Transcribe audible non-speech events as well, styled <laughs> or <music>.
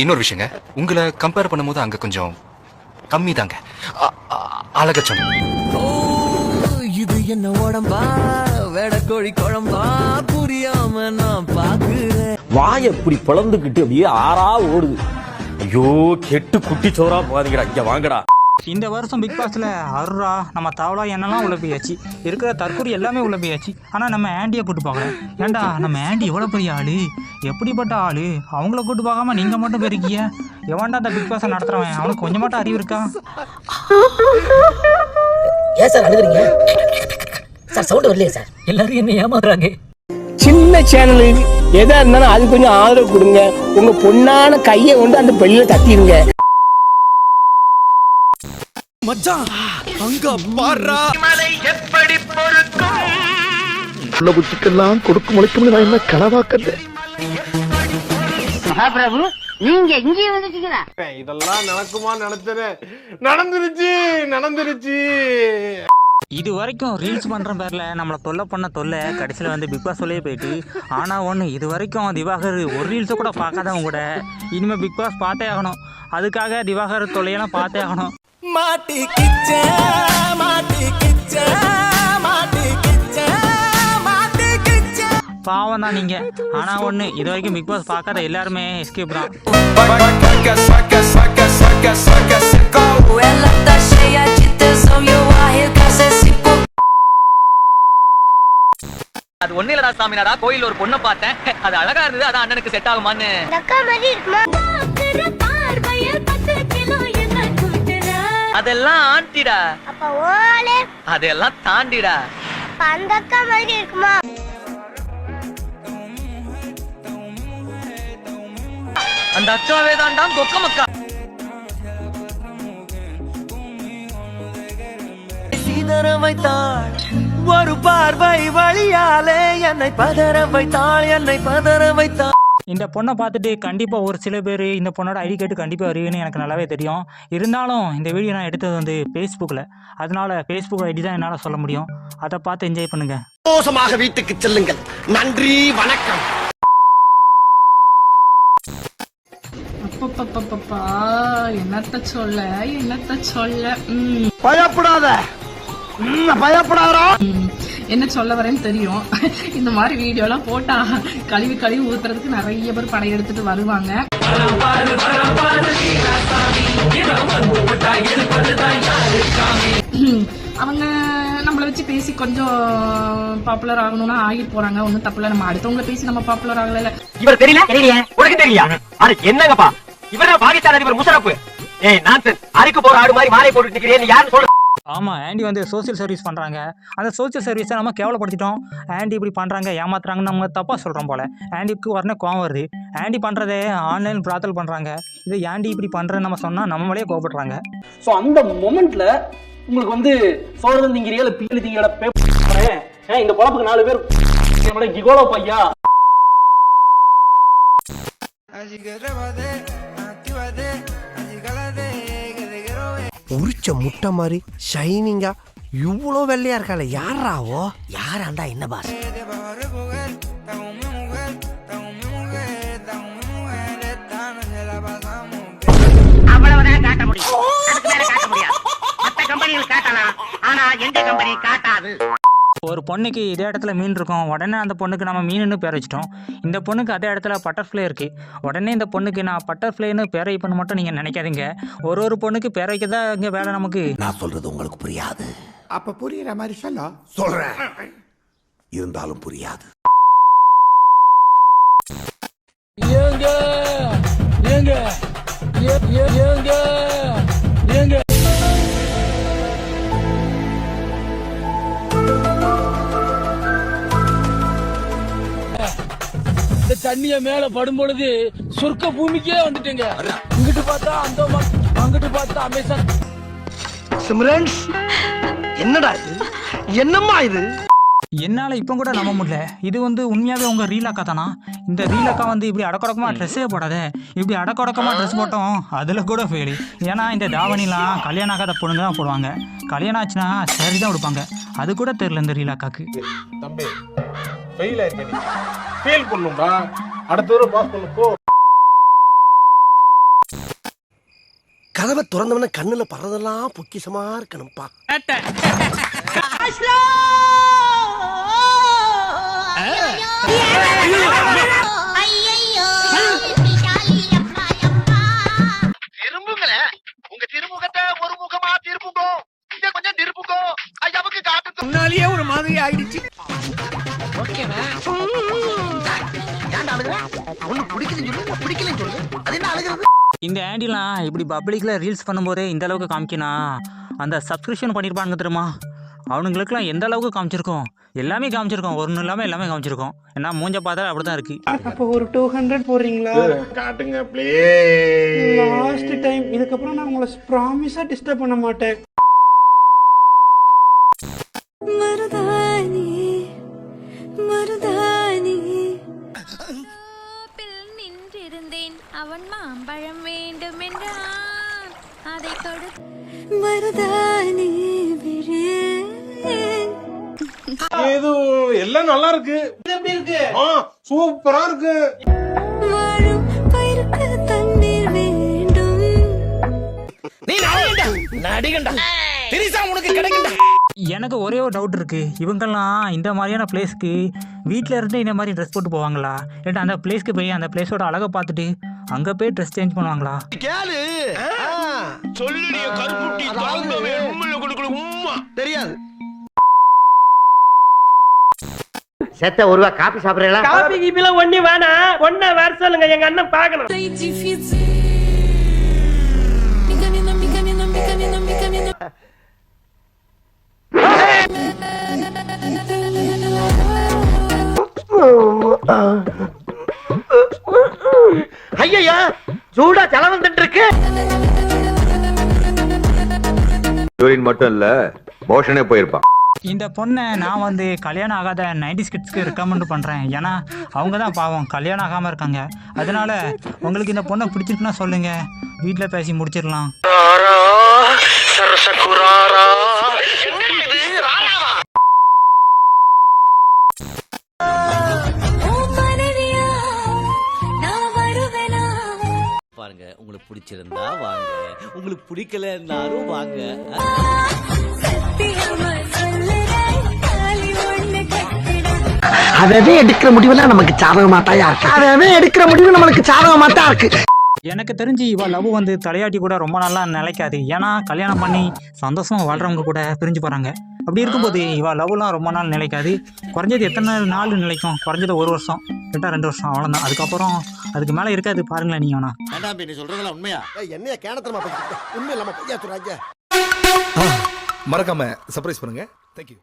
இன்னொரு விஷயங்க. உங்களை கம்பேர் பண்ணும்போது அங்க கொஞ்சம் கம்மி தாங்க அழக இது என்ன உடம்பா? வெடக்கோழி குழம்பா? புரியாம நான் பாக்குறேன். வாயை இப்படி பிளந்துக்கிட்டு அப்படியே ஆறா ஓடுது. ஐயோ கெட்டு குட்டி சோறா போகாதீங்கடா. இங்க வாங்கடா. இந்த வருஷம் பிக் பாஸ்ல அருரா நம்ம தவளா என்னெல்லாம் உள்ள போயாச்சு இருக்கிற தற்கொலை எல்லாமே உள்ள போயாச்சு ஆனால் நம்ம ஆண்டியை கூட்டு பார்க்கல ஏன்டா நம்ம ஆண்டி எவ்வளோ பெரிய ஆளு? எப்படிப்பட்ட ஆளு? அவங்கள கூட்டு பார்க்காம நீங்கள் மட்டும் போயிருக்கீங்க எவன்டா அந்த பிக் பாஸை நடத்துறவன்? அவனுக்கு கொஞ்சம் மட்டும் அறிவு இருக்கா? ஏன் சார் அழுகுறீங்க? சார் சவுண்ட் வரலையே சார். எல்லாரும் என்ன ஏமாத்துறாங்க. சின்ன சேனலுக்கு எதா இருந்தாலும் அது கொஞ்சம் ஆதரவு கொடுங்க. உங்க பொண்ணான கையை கொண்டு அந்த பெல்லில தட்டிடுங்க. உள்ள புத்திக்கெல்லாம் கொடுக்கு முளைக்கும் நான் என்ன கனவாக்கல மகாபிரபு நீங்க இங்கே வந்துட்டீங்களா? இதெல்லாம் நடக்குமா நினைச்சேன். நடந்துருச்சு நடந்துருச்சு. இது வரைக்கும் ரீல்ஸ் பண்ணுற பேரில். நம்மளை தொல்லை பண்ண தொல்லை. கடைசியில் வந்து பிக் பாஸ் சொல்லியே போயிட்டு ஆனால் ஒன்று இது வரைக்கும் திவாகர் ஒரு ரீல்ஸை கூட பார்க்காதவங்க கூட இனிமேல் பிக் பாஸ் பார்த்தே ஆகணும். அதுக்காக திவாகர் தொல்லையெல்லாம் பார்த்தே ஆகணும். மாட்டிக்கிச்ச மாட்டிக்கிச்ச மாட்டிக்கிச்ச மாட்டிக்கிச்ச. பாவம் தான் நீங்கள் ஆனால் ஒன்று இது வரைக்கும் பிக் பாஸ் பார்க்காத எல்லாருமே எஸ்கேப் தான். அது ஒண்ணு இல்லடா சாமினாடா கோயில் ஒரு பொண்ணை பார்த்தேன். அது அழகா இருந்தது அதான் அண்ணனுக்கு செட் ஆகுமான்னு. அதெல்லாம் ஆண்டிடா அப்ப ஓலே. அதெல்லாம் தாண்டிடா. அந்த அக்கா மாதிரி இருக்குமா? அந்த அக்காவே தான்டா கொக்கமக்கா சிதற வைத்தாள் ஒரு பார்வை வழியாலே என்னை பதற வைத்தாள் என்னை பதற வைத்தாள். இந்த பொண்ணை பார்த்துட்டு கண்டிப்பாக ஒரு சில பேர் இந்த பொண்ணோட ஐடி கேட்டு கண்டிப்பாக வருவீங்கன்னு எனக்கு நல்லாவே தெரியும். இருந்தாலும் இந்த வீடியோ நான் எடுத்தது வந்து ஃபேஸ்புக்கில் அதனால ஃபேஸ்புக் ஐடி தான் என்னால் சொல்ல முடியும். அதை பார்த்து என்ஜாய் பண்ணுங்கள் மோசமாக வீட்டுக்கு செல்லுங்கள். நன்றி வணக்கம். என்னத்த சொல்ல என்னத்த சொல்ல ம், பயப்படாத. ம், என்ன சொல்ல வரேன்னு தெரியும். இந்த மாதிரி வீடியோலாம் போட்டா கழுவி கழுவி ஊத்துறதுக்கு நிறைய பேர் படையெடுத்துட்டு வருவாங்க. அவங்க நம்மளை வச்சு பேசி கொஞ்சம் பாப்புலர் ஆகணும்னா ஆகிட்டு போறாங்க. ஒன்னும் தப்புல நம்ம அடுத்தவங்கள பேசி நம்ம பாப்புலர் ஆகல இவர் தெரியல? தெரியல உனக்கு தெரியல அது என்னங்கப்பா? இவர பாகிஸ்தான் அதிபர் முஷரப் ஏய் நான் அரிக்கு போற ஆடு மாதிரி மாலை போட்டு நிக்கிறேன் யாரு சொல்ல. ஆமாம் ஆண்டி வந்து சோஷியல் சர்வீஸ் பண்ணுறாங்க அந்த சோஷியல் சர்வீஸை நம்ம கேவலப்படுத்திட்டோம். ஆண்டி இப்படி பண்ணுறாங்க ஏமாத்துறாங்கன்னு நம்ம தப்பாக சொல்கிறோம் போல். ஆண்டிக்கு உடனே கோவம் வருது. ஆண்டி பண்ணுறதே ஆன்லைன் பிராத்தல் பண்ணுறாங்க இது ஆண்டி இப்படி பண்ணுறேன்னு நம்ம சொன்னால் நம்ம மேலேயே கோவப்படுறாங்க. சோ அந்த மொமெண்ட்ல உங்களுக்கு வந்து சோறு திங்கிறீங்க இல்ல பிள்ளை திங்கிற பேப்பர் இந்த பொழப்புக்கு நாலு பேர் <laughs> கிகோலோ பையா? பிடிச்ச முட்டை மாதிரி ஷைனிங்கா இவ்வளோ வெள்ளையா இருக்கால யாராவோ யாராண்டா என்ன பாஸ் அவ்வளவுதான் காட்ட முடியும். அதுக்கு மேல காட்ட முடியாது. மத்த கம்பெனிகள் காட்டலாம். ஆனா எந்த கம்பெனி காட்டாது. ஒரு பொண்ணுக்கு இதே இடத்துல மீன் இருக்கும். உடனே அந்த பொண்ணுக்கு நம்ம மீனுன்னு பேர் வச்சிட்டோம். இந்த பொண்ணுக்கு அதே இடத்துல பட்டர்ஃப்ளை இருக்குது உடனே இந்த பொண்ணுக்கு நான் பட்டர்ஃப்ளைன்னு பேர் வைப்பேன்னு மட்டும் நீங்கள் நினைக்காதீங்க. ஒரு ஒரு பொண்ணுக்கு பேர் வைக்க தான் இங்கே வேலை நமக்கு? நான் சொல்றது உங்களுக்கு புரியாது. அப்ப புரியுற மாதிரி சொல்ல. சொல்றேன். இருந்தாலும் புரியாது. ஏங்க ஏங்க ஏங்க ஏங்க. தண்ணிய மேல படும் பொழுது சொர்க்க பூமிக்கே வந்துட்டேங்க. இங்கிட்டு பார்த்தா அந்த அங்கிட்டு பார்த்தா அமேசான். சிம்ரன்ஸ் என்னடா இது? என்னம்மா இது? என்னால் இப்போ கூட நம்ப முடியல. இது வந்து உண்மையாகவே உங்கள் ரீல் அக்கா தானா? இந்த ரீல் அக்கா வந்து இப்படி அடக்கடக்கமாக ட்ரெஸ்ஸே போடாதே. இப்படி அடக்கடக்கமாக ட்ரெஸ் போட்டோம் அதில் கூட ஃபெயிலு ஏன்னா இந்த தாவணிலாம் கல்யாணம் ஆகாத பொண்ணுங்க தான் போடுவாங்க. கல்யாணம் ஆச்சுன்னா சரி தான் கொடுப்பாங்க அது கூட தெரில இந்த ரீல் அக்காக்கு. தம்பி ஃபெயில் ஃபெயில் பண்ணும்பா அடுத்த தடவை பாஸ் பண்ணு போ. கதவை திறந்தவன கண்ணுல படுறதெல்லாம் பொக்கிஷமா இருக்கணும்ப்பா. திரும்புங்களேன் உங்க திருமுகத்தை ஒரு முகமா திருப்புங்க. இங்க கொஞ்சம் திருப்புங்க. ஐயாவுக்கு காட்டு முன்னாலேயே ஒரு மாதிரி ஆயிடுச்சு. ஓகேவா? ஒண்ணு பிடிக்குதுன்னு சொல்லு பிடிக்கலன்னு சொல்லு. அது என்ன அழுகுறது? இந்த ஆண்டிலாம் இப்படி பப்ளிக்கில் ரீல்ஸ் பண்ணும்போதே இந்த அளவுக்கு காமிக்கணும் அந்த சப்ஸ்கிரிப்ஷன் பண்ணியிருப்பானுங்க தெரியுமா? அவனுங்களுக்குலாம் எந்த அளவுக்கு காமிச்சிருக்கோம்? எல்லாமே காமிச்சிருக்கோம். ஒன்றும் இல்லாமல் எல்லாமே காமிச்சிருக்கோம். ஏன்னா மூஞ்ச பார்த்தா அப்படி தான் இருக்குது அப்போ ஒரு டூ ஹண்ட்ரட் போடுறீங்களா? காட்டுங்க லாஸ்ட் டைம் இதுக்கப்புறம் நான் உங்களை ப்ராமிஸா டிஸ்டர்ப் பண்ண மாட்டேன். மருதாணி மருதாணி அவன் மாம்பழம் வேண்டும் என்றான் அதை கொடு. மருதாணி இது எல்லாம் நல்லா இருக்கு. எப்படி இருக்கு? சூப்பரா இருக்கு. வாழும் பயிருக்கு தண்ணீர் வேண்டும். எனக்கு ஒரே ஒரு டவுட் இருக்குது இவங்கெல்லாம் இந்த மாதிரியான பிளேஸ்க்கு வீட்டில் இருந்து இந்த மாதிரி ட்ரெஸ் போட்டு போவாங்களா? இல்லாட்டா அந்த பிளேஸ்க்கு போய் அந்த பிளேஸோட அழகை பார்த்துட்டு அங்கே போய் ட்ரெஸ் சேஞ்ச் பண்ணுவாங்களா? கேளு. சொல்லுடைய கருப்புட்டி தாங்கவே உண்மையில கொடுக்கணும் உம்மா. தெரியாது. செத்த ஒரு ரூபா காப்பி சாப்பிடுறீங்களா? காபி கீபிலாம் ஒண்ணு வேணாம். ஒன்ன வர சொல்லுங்க எங்க அண்ணன் பாக்கணும் ஐயா சூடா ஜலம் வந்துட்டு இருக்கு யூரின் மட்டும் இல்ல மோஷனே போயிருப்பான். இந்த பொண்ணை நான் வந்து கல்யாணம் ஆகாத நைன்டி கிட்ஸ்க்கு ரெக்கமெண்ட் பண்ணுறேன் ஏன்னா அவங்க தான் பாவம் கல்யாணம் ஆகாமல் இருக்காங்க. அதனால உங்களுக்கு இந்த பொண்ணை பிடிச்சிருக்குன்னா சொல்லுங்கள் வீட்டில் பேசி முடிச்சிடலாம். பிடிச்சிருந்தா வாங்க. உங்களுக்கு பிடிக்கலன்னாலும் வாங்க. அவன் எடுக்கிற முடிவெல்லாம் நமக்கு சாதகமா தான் இருக்கு. அவன் எடுக்கிற முடிவு நம்மளுக்கு சாதகமா தான் இருக்கு. எனக்கு தெரிஞ்சு இவ லவ் வந்து தலையாட்டி கூட ரொம்ப நாளா நிலைக்காது. ஏன்னா கல்யாணம் பண்ணி சந்தோஷமா வாழ்றவங்க கூட பிரிஞ்சு போறாங்க. அப்படி இருக்கும்போது இவ லவ்லாம் ரொம்ப நாள் நிலைக்காது. குறைஞ்சது எத்தனை நாள் நிலைக்கும்? குறைஞ்சது ஒரு வருஷம் கிட்ட ரெண்டு வருஷம் அவ்வளோதான் அதுக்கப்புறம் அதுக்கு மேலே இருக்காது. பாருங்களேன் நீங்க வேணா. நீ சொல்றதெல்லாம் உண்மையா? என்னைய கேனத்தனமா உண்மை இல்லாம பொய்யா சொல்றாங்க மறக்காம சர்ப்ரைஸ் பண்ணுங்க. தேங்க்யூ